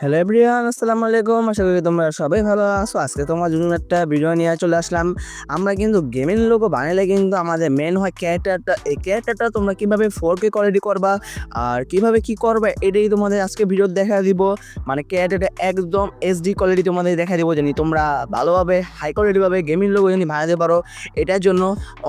Hello everyone আসসালামু আলাইকুম। আশা করি তোমরা সবাই ভালো আছো। আজকে তোমার জন্য একটা ভিডিও নিয়ে চলে আসলাম। আমরা কিন্তু গেমিং লোগো বানালে কিন্তু আমাদের মেন হয় ক্যারেক্টারটা এই ক্যারেক্টারটা তোমরা কীভাবে ফোর কে কোয়ালিটি করবা আর কীভাবে কি করবে এটাই তোমাদের আজকে ভিডিও দেখা দিব। মানে ক্যারেক্টারটা একদম এইচডি কোয়ালিটি তোমাদের দেখা দিব। জানি তোমরা ভালোভাবে হাই কোয়ালিটি ভাবে গেমিং লোগো যদি বানাতে পারো, এটার জন্য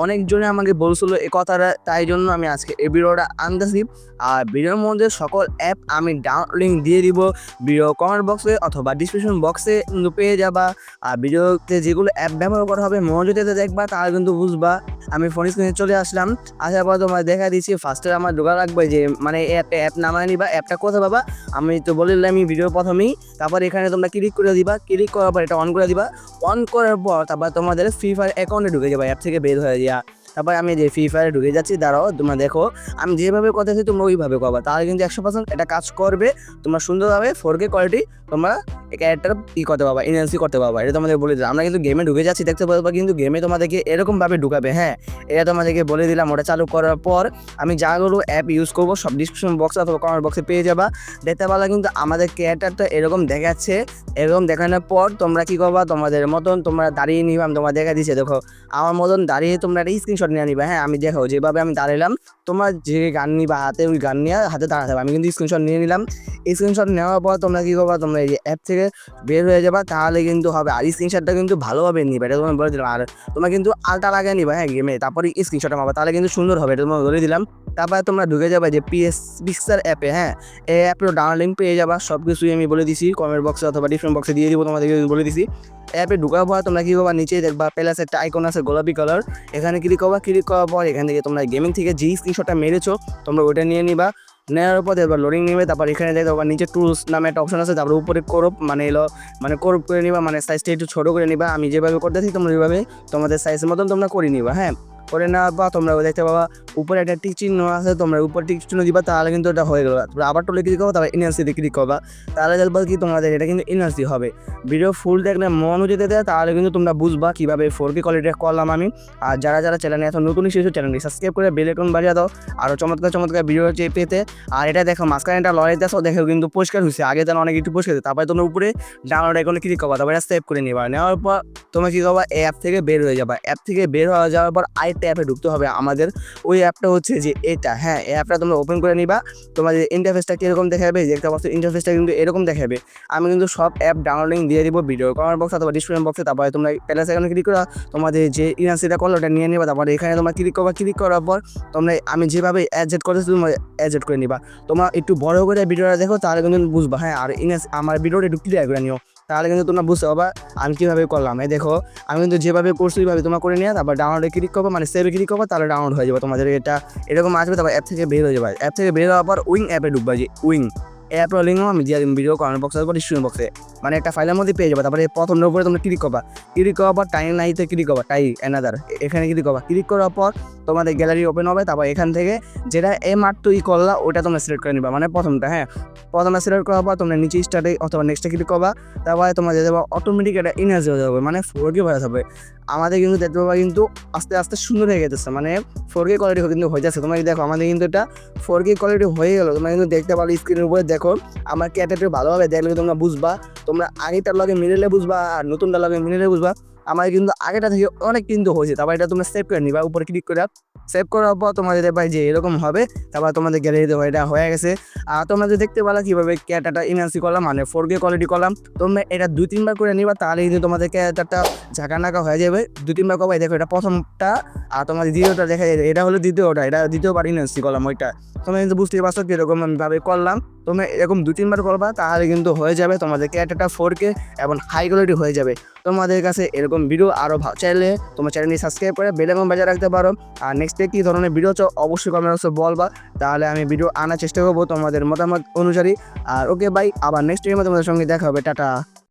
অনেকজনে আমাকে বলছিল এই কথাটা। তাই জন্য আমি আজকে এই ভিডিওটা আনতেছি। আর ভিডিওর মধ্যে সকল অ্যাপ আমি ডাউন লিঙ্ক দিয়ে দিব। ভিডিও কমেন্ট বক্সে অথবা ডিসক্রিপশন বক্সে কিন্তু পেয়ে যাবা। আর ভিডিওতে যেগুলো অ্যাপ ব্যবহার করা হবে মনোযোগেতে দেখবা, তাহলে কিন্তু বুঝবা। আমি ফোন স্ক্রিনে চলে আসলাম। আসার পর তোমার দেখা দিচ্ছি ফার্স্টে আমার ঢোকা রাখবে যে মানে অ্যাপ অ্যাপ নামায় নিবা অ্যাপটা কোথায় পাবা? আমি তো বলে আমি ভিডিও প্রথমেই। তারপর এখানে তোমরা ক্লিক করে দিবা। ক্লিক করার পর এটা অন করে দিবা। অন করার পর তারপর তোমাদের ফ্রি ফায়ার অ্যাকাউন্টে ঢুকে যাবে অ্যাপ থেকে বের হয়ে যাওয়া। তারপর আমি যে ফ্রি ফায়ারে ঢুকে যাচ্ছি, দাঁড়াও, তোমরা দেখো, আমি যেভাবে কথা আছি তোমরা ওইভাবে করবা তাহলে কিন্তু একশো পার্সেন্ট এটা কাজ করবে, তোমরা সুন্দরভাবে ফোর কে কোয়ালিটি তোমরা ক্যারেক্টার ই করতে পারবা এনএলসি করতে পারবা, এটা তোমাদের বলে দিলাম। আমরা কিন্তু গেমে ঢুকে যাচ্ছি, দেখতে পারবা কিন্তু গেমে তোমাদেরকে এরকমভাবে ঢুকাবে হ্যাঁ। এটা তোমাদেরকে বলে দিলাম, ওটা চালু করার পর আমি যাগুলো অ্যাপ ইউজ করব, সব ডিসক্রিপশন বক্স অথবা কমেন্ট বক্সে পেয়ে যাবা। দেখতে পারলা কিন্তু আমাদের ক্যারেক্টারটা এরকম দেখাচ্ছে, এরকম দেখানোর পর তোমরা কী করবা, তোমাদের মতন তোমরা দাঁড়িয়ে নিবা আমি তোমার দেখা দিচ্ছে, দেখো। আমার মতন দাঁড়িয়ে তোমরা একটা স্ক্রিনশট নিয়ে নিবা। হ্যাঁ আমি দেখো, যেভাবে আমি দাঁড়ালাম তোমার যে গান নিবা, হাতে ওই গান নিয়ে হাতে দাঁড়াতে হবে। আমি কিন্তু স্ক্রিনশট নিয়ে নিলাম। স্ক্রিনশট নেওয়ার পর তোমরা কী করবা? তোমরা এই অ্যাপ থেকে বের হয়ে যাবা, তাহলে কিন্তু হবে আর স্ক্রিনশটটা কিন্তু ভালোভাবে নিবে, এটা তোমার বলে দিলাম। আর তোমরা কিন্তু আলটা লাগিয়ে নিবা হ্যাঁ গেমে তারপরে স্ক্রিনশটটা মাবা তাহলে কিন্তু সুন্দর হবে, এটা তোমার বলে দিলাম। তারপরে তোমরা ঢুকে যাবে যে পিএস পিক্সার অ্যাপে হ্যাঁ। এই অ্যাপের ডাউনলিং পেয়ে যাবা সব কিছুই আমি বলে দিছি কমেন্ট বক্সে অথবা ডিফারেন্ট বক্সে দিয়ে দিব, তোমাদেরকে বলে দিছি। অ্যাপে ঢুকার পর তোমরা কী করবা? নিচে দেখবা প্লাস একটা আইকন আছে, গোলাপি কালার এখানে ক্লিক করবা ক্লিক করার পর এখান থেকে তোমরা গেমিং থেকে যেই স্ক্রিনশটটা মেরেছো, তোমরা ওইটা নিয়ে নিবা। নেওয়ার পর এবার লোডিং নেবে, তারপর এখানে দেখো আবার নিচে টুলস নামে একটা অপশন আছে, তারপর উপরে করপ মানে এলো মানে করপ করে নিবা মানে সাইজটা একটু ছোটো করে নিবা। আমি যেভাবে করতেছি তোমরা যেভাবে তোমাদের সাইজের মতন তোমরা করে নিবা হ্যাঁ? করে নেওয়ার পর তোমরা দেখতে পাবা উপরে একটা টিক চিহ্ন আছে, তোমরা উপরে টিক চিহ্ন দিবা, তাহলে কিন্তু এটা হয়ে গেলো। তারপরে আবার টোলে ক্লিক করব? তারপর এনআরসিতে ক্লিক করবা? তাহলে দেখবা কি তোমাদের এটা কিন্তু এনআরসি হবে। ভিডিও ফুল দেখলে মন যেতে দেয়, তাহলে কিন্তু তোমরা বুঝবা কীভাবে ফোর কে কোয়ালিটি করলাম আমি। আর যারা যারা চ্যানেলে এখন নতুন এসেছ চ্যানেলটি সাবস্ক্রাইব করে বেল আইকন বাজিয়ে দাও। আরও চমৎকার চমৎকার ভিডিও চেয়ে পেতে। আর এটা দেখো, মাঝখানে একটা লড়াই দেখো দেখো কিন্তু পরিষ্কার হয়েছে। আগে যেন অনেক একটু পরিষ্কার। তারপরে তোমরা উপরে ডাউনলোড আইকনে ক্লিক করবা, তারপরে সেভ করে নিবা। নেওয়ার পর তোমরা কী করবা? অ্যাপ থেকে বের হয়ে যাবা। অ্যাপ থেকে বের হয়ে যাওয়ার পর আরেকটা অ্যাপে ঢুকতে হবে আমাদের। ওই অ্যাপটা হচ্ছে যে এটা হ্যাঁ এই অ্যাপটা তোমরা ওপেন করে নিবা, তোমাদের ইন্টারফেসটা কীরকম দেখাবে যে একটা বস্তু ইন্টারফেসটা কিন্তু এরকম দেখাবে। আমি কিন্তু সব অ্যাপ ডাউনলোডিং দিয়ে দিব ভিডিও কমেন্ট বক্স অথবা ডিসক্রিপশন বক্সে তারপরে তোমরা প্যালেস এখানে ক্লিক করা, তোমাদের যে ইনার্সিটা করল ওটা নিয়ে নিবা, তারপরে এখানে তোমরা ক্লিক করবা ক্লিক করার পর তোমরা, আমি যেভাবে অ্যাডজেট করেছি, তোমরা অ্যাডজেট করে নিবা। তোমরা একটু বড় করে ভিডিওটা দেখো, তাহলে কিন্তু বুঝবা হ্যাঁ আর ইনার্স আমার ভিডিওটা একটু ক্লিয়ার করে নিও। তাহলে কিন্তু তোমরা বুঝতে পারবা আমি কীভাবে করলাম। এই দেখো, আমি কিন্তু যেভাবে করছি, ওইভাবে তোমরা করে নিয়ে তারপর ডাউনলোডে ক্লিক করব মানে সেভে ক্লিক করব, তাহলে ডাউনলোড হয়ে যাবে তোমাদের এটা। এরকম আসবে, তারপর অ্যাপ থেকে বের হয়ে যাবে। অ্যাপ থেকে বের হওয়ার পর উইং অ্যাপে ঢুকবা, যে উইং অ্যাপের লিঙ্ক আমি দিয়ে ভিডিও কমেন্ট বক্সে বা ডিসক্রিপশন বক্সে মানে একটা ফাইলের মধ্যে পেয়ে যাবে, তারপরে প্রথম উপরে তোমরা ক্লিক করবা। ক্লিক করার পর টাইম নাইতে ক্লিক করবা টাই অ্যানাদার এখানে ক্লিক করবা। ক্লিক করার পর তোমাদের গ্যালারি ওপেন হবে, তারপর এখান থেকে যেটা এ মাত্র ই করলা ওটা তোমরা সিলেক্ট করে নিবা। মানে প্রথমটা হ্যাঁ? প্রথমটা সিলেক্ট করার পর তোমরা নিচে স্টার্টে অথবা নেক্সটে ক্লিক করবা, তারপরে তোমরা যেতে পারো অটোমেটিক এটা ইনার্জি হয়ে যাবে মানে ফোর কে হয়ে যাবে আমাদের কিন্তু দেখতে পাবা কিন্তু আস্তে আস্তে সুন্দর হয়ে গেছে মানে ফোর কে কোয়ালিটি কিন্তু হয়ে যাচ্ছে। তোমরা দেখো, আমাদের কিন্তু এটা ফোর কে কোয়ালিটি হয়ে গেলো, তোমরা কিন্তু দেখতে পারো স্ক্রিনের উপরে দেখো, আমার ক্যাটারটা ভালোভাবে দেখলে তোমরা বুঝবা। তোমরা আগেটার লগে মিলিলে বুঝবা, আর নতুনটার লগে মিলিলে বুঝবা। আমার কিন্তু আগেটা থেকে অনেক কিন্তু হয়েছে। তারপর এটা তোমরা সেভ করে নিবা, উপরে ক্লিক করে সেভ করার পর তোমাদের দেখবা যে এরকম হবে। তারপর তোমাদের গ্যালারিতে এটা হয়ে গেছে। আর তোমরা যদি দেখতে পারো কীভাবে ক্যাটারটা ইনার্সি করলাম মানে ফোর কে কোয়ালিটি করলাম, তোমরা এটা দুই, তিনবার করে নিবা, তাহলে কিন্তু তোমাদের ক্যাটারটা ঝাঁকা নাকা হয়ে যাবে। দুই, তিনবার কবাই দেখো এটা প্রথমটা, আর তোমাদের দ্বিতীয়টা দেখা যায়, এটা হলো দ্বিতীয়টা, এটা দ্বিতীয়বার ইনার্সি করলাম ওইটা। তোমরা কিন্তু বুঝতেই পারছ কীরকম ভাবে করলাম। তোমরা এরকম দু তিনবার করবা, তাহলে কিন্তু হয়ে যাবে তোমাদের ক্যারেক্টারটা ফোর কে এবং হাই কোয়ালিটি হয়ে যাবে। তোমাদের কাছে এরকম ভিডিও আরও চাইলে তোমার চ্যানেলটি সাবস্ক্রাইব করে বেল এবং বাজার রাখতে পারো। আর নেক্সটে কী ধরনের ভিডিও চাও অবশ্যই কমেন্ট বক্সে বলবা। তাহলে আমি ভিডিও আনার চেষ্টা করব তোমাদের মতামত অনুযায়ী। আর ওকে বাই আবার নেক্সট টাইমে তোমাদের সঙ্গে দেখা হবে। টাটা।